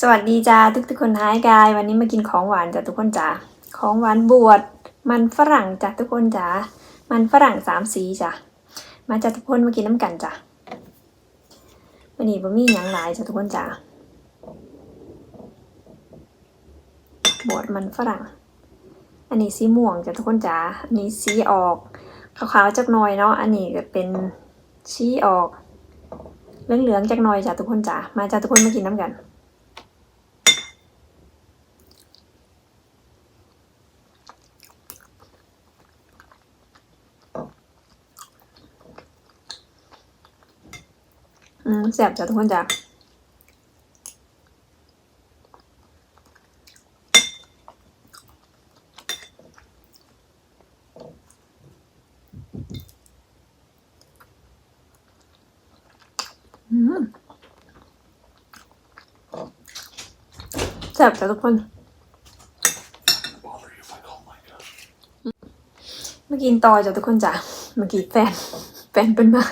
สวัสดีจ้าทุกทุกๆคนท้ายกาย วันนี้มากินของหวานจ้ะทุกคนจ้าของหวานบวชมันฝรั่งจ้ะทุกคนจ้ามันฝรั่งสามสีจ้ะมาจ้ะทุกคนมากินน้ำกันจ้ะวันนี้บะมี่ยังหลายจ้ะทุกคนจ้าบวชมันฝรั่ง อันนี้สีม่วงจ้ะทุกคนจ้าอันนี้สีออกขาวๆจักหน่อยเนาะอันนี้ก็เป็นสีออกเหลืองๆจักหน่อยจ้ะทุกคนจ้ามาจ้ะทุกคนมากินน้ำกัน อืมแซ่บจ้ะทุกคนจ้ะอืมแซ่บจ้ะทุกคนเมื่อกี้ต่อจ้ะทุกคนจ้ะเมื่อกี้แฟน แฟนเป็นมา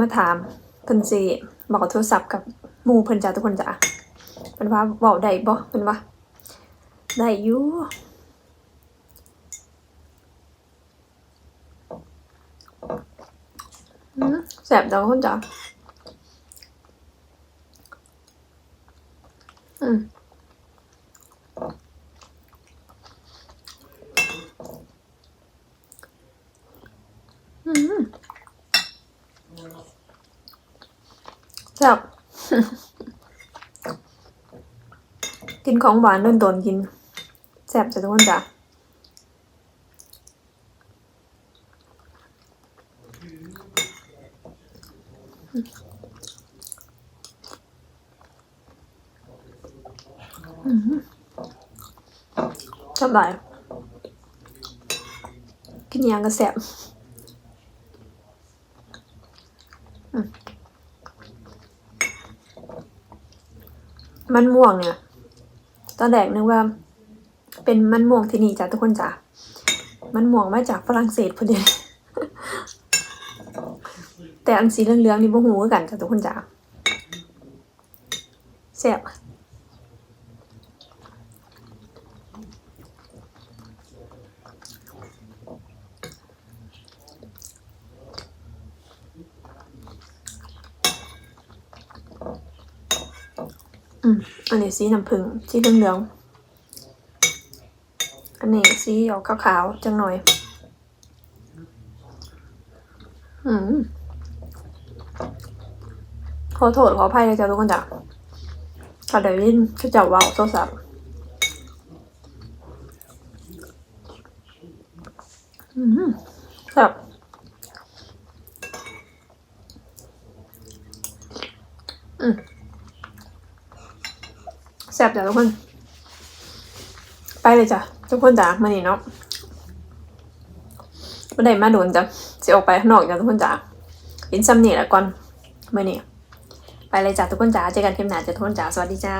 มาถามเพิ่นสิบอกโทรศัพท์กับหมู่เพิ่นจ้ะทุกคนจ้ะเพิ่นว่าเว้าได้บ่เพิ่นว่าได้อยู่แซ่บจ้ะทุกคนจ้ะอืมอืม แซ่บกินของหวานโดนโดนกินแซ่บจะทุกคนจ้ะอืมชอบหลายกินอิหยังก็แซ่บ มันม่วงเนี่ย ตอนแรกนึกว่า เป็นมันม่วงที่นี่จ้ะทุกคนจ้ะ มันม่วงมาจากฝรั่งเศสพอดี แต่อันสีเหลืองๆนี่บ่หูกันจ้ะทุกคนจ้ะแซ่บ อืมอันนี้สีน้ำผึ้งสีเหลืองๆอันนี้สีออกขาวๆจังหน่อย อืมขอโทษขออภัยเลยจ้ะทุกคนจ้ะถ้าเดี๋ยวยินเขาจะเว่าโทรศัพท์อืมครับอืม แซ่บจ้ะทุกคน ไปเลยจ้ะทุกคนจ้ะมานี่เนาะไม่ได้มาโดนจ้ะสิออกไปข้างนอกจ้ะทุกคนจ้ะกินซ้ำนี่แหละก่อนมานี่ไปเลยจ้ะทุกคนจ้าเจอกันเทมหนาจ้ะทุกคนจ้าสวัสดีจ้า